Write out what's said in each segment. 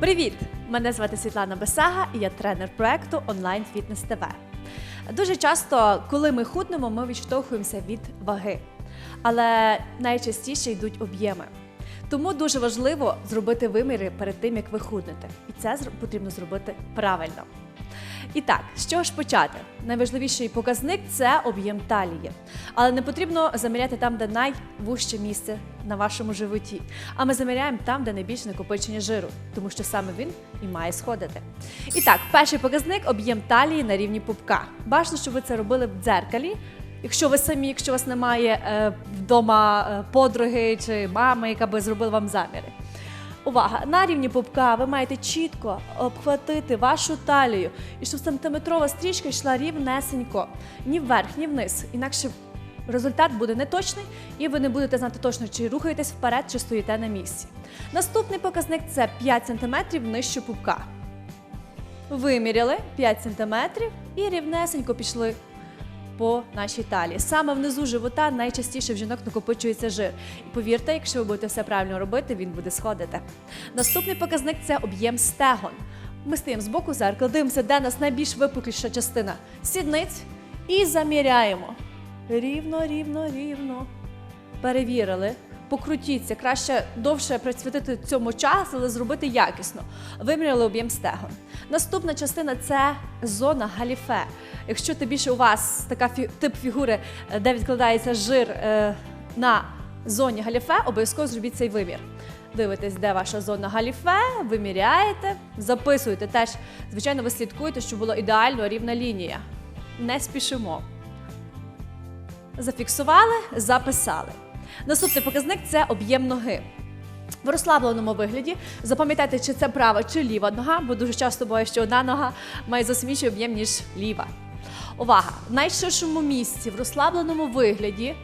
Привіт! Мене звати Світлана Бесага і я тренер проекту Онлайн Фітнес ТВ. Дуже часто, коли ми худнемо, ми відштовхуємося від ваги, але найчастіше йдуть об'єми. Тому дуже важливо зробити виміри перед тим, як ви худнете. І це потрібно зробити правильно. І так, з чого ж почати? Найважливіший показник це об'єм талії. Але не потрібно заміряти там, де найвужче місце на вашому животі. А ми заміряємо там, де найбільше накопичення жиру, тому що саме він і має сходити. І так, перший показник об'єм талії на рівні пупка. Бажано, щоб ви це робили в дзеркалі. Якщо ви самі, якщо у вас немає е, вдома е, подруги чи мами, яка би зробила вам заміри. Увага! На рівні пупка ви маєте чітко обхватити вашу талію, і щоб сантиметрова стрічка йшла рівнесенько, ні вверх, ні вниз. Інакше результат буде неточний, і ви не будете знати точно, чи рухаєтесь вперед, чи стоїте на місці. Наступний показник це 5 см нижче пупка. Виміряли 5 см і рівнесенько пішли по нашій талії. Саме внизу живота найчастіше в жінок накопичується жир. І повірте, якщо ви будете все правильно робити, він буде сходити. Наступний показник це об'єм стегон. Ми стоїмо з боку зеркала, дивимося, де нас найбільш випукліша частина сідниць і заміряємо. Рівно, рівно, рівно. Перевірили. Покрутіться, краще довше присвятити цьому час, але зробити якісно. Виміряли об'єм стегон. Наступна частина це зона галіфе. Якщо ти більше у вас така фі- тип фігури, е, де відкладається жир е, на зоні галіфе, обов'язково зробіть цей вимір. Дивитесь, де ваша зона галіфе, виміряєте, записуєте. Теж, звичайно, ви слідкуєте, щоб була ідеально рівна лінія. Не спішимо. Зафіксували, записали. Наступний показник це об'єм ноги. В розслабленому вигляді запам'ятайте, чи це права чи ліва нога, бо дуже часто буває, що одна нога має зовсім інший об'єм, ніж ліва. Увага! В найширшому місці, в розслабленому вигляді,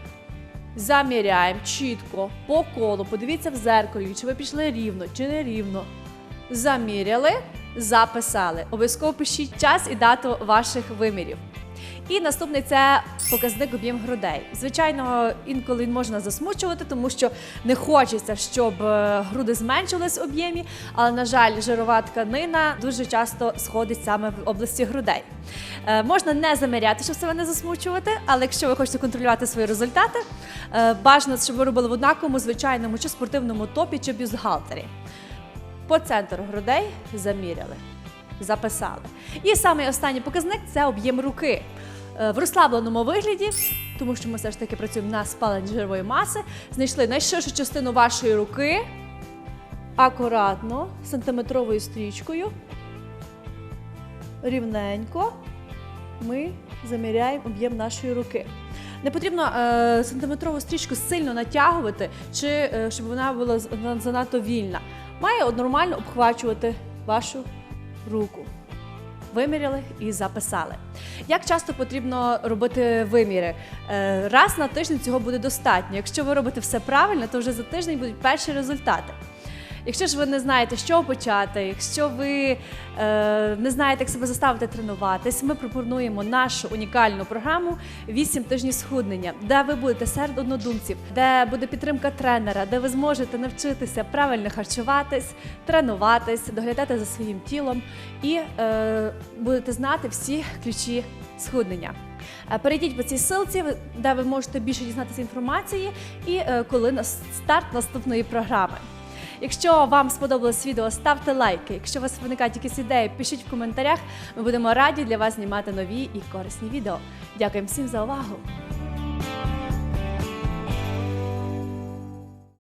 заміряємо чітко по колу. Подивіться в зеркалі, чи ви пішли рівно, чи не рівно. Заміряли, записали. Обов'язково пишіть час і дату ваших вимірів. І наступний це показник об'єм грудей. Звичайно, інколи можна засмучувати, тому що не хочеться, щоб е, груди зменшились в об'ємі, але на жаль, жирова тканина дуже часто сходить саме в області грудей. Е, Можна не заміряти, щоб себе не засмучувати, але якщо ви хочете контролювати свої результати, е, бажано, щоб ви робили в однаковому звичайному чи спортивному топі чи бюстгальтері. По центру грудей заміряли, записали. І самий останній показник це об'єм руки. Е, В розслабленому вигляді, тому що ми все ж таки працюємо на спаленні жирової маси, знайшли найширшу частину вашої руки акуратно, сантиметровою стрічкою. Рівненько ми заміряємо об'єм нашої руки. Не потрібно е, сантиметрову стрічку сильно натягувати, чи е, щоб вона була занадто вільна. Має нормально обхвачувати вашу руку. Виміряли і записали. Як часто потрібно робити виміри? Е, Раз на тиждень цього буде достатньо. Якщо ви робите все правильно, то вже за тиждень будуть перші результати. Якщо ж ви не знаєте, чого почати, якщо ви е, не знаєте, як себе заставити тренуватись, ми пропонуємо нашу унікальну програму «8 тижнів схуднення, де ви будете серед однодумців, де буде підтримка тренера, де ви зможете навчитися правильно харчуватись, тренуватись, доглядати за своїм тілом і е, будете знати всі ключі схуднення. Е, Перейдіть по цій ссылці, де ви можете більше дізнатися інформації, і е, коли на старт наступної програми. Якщо вам сподобалось відео, ставте лайки. Якщо у вас виникають якісь ідеї, пишіть в коментарях. Ми будемо раді для вас знімати нові і корисні відео. Дякуємо всім за увагу!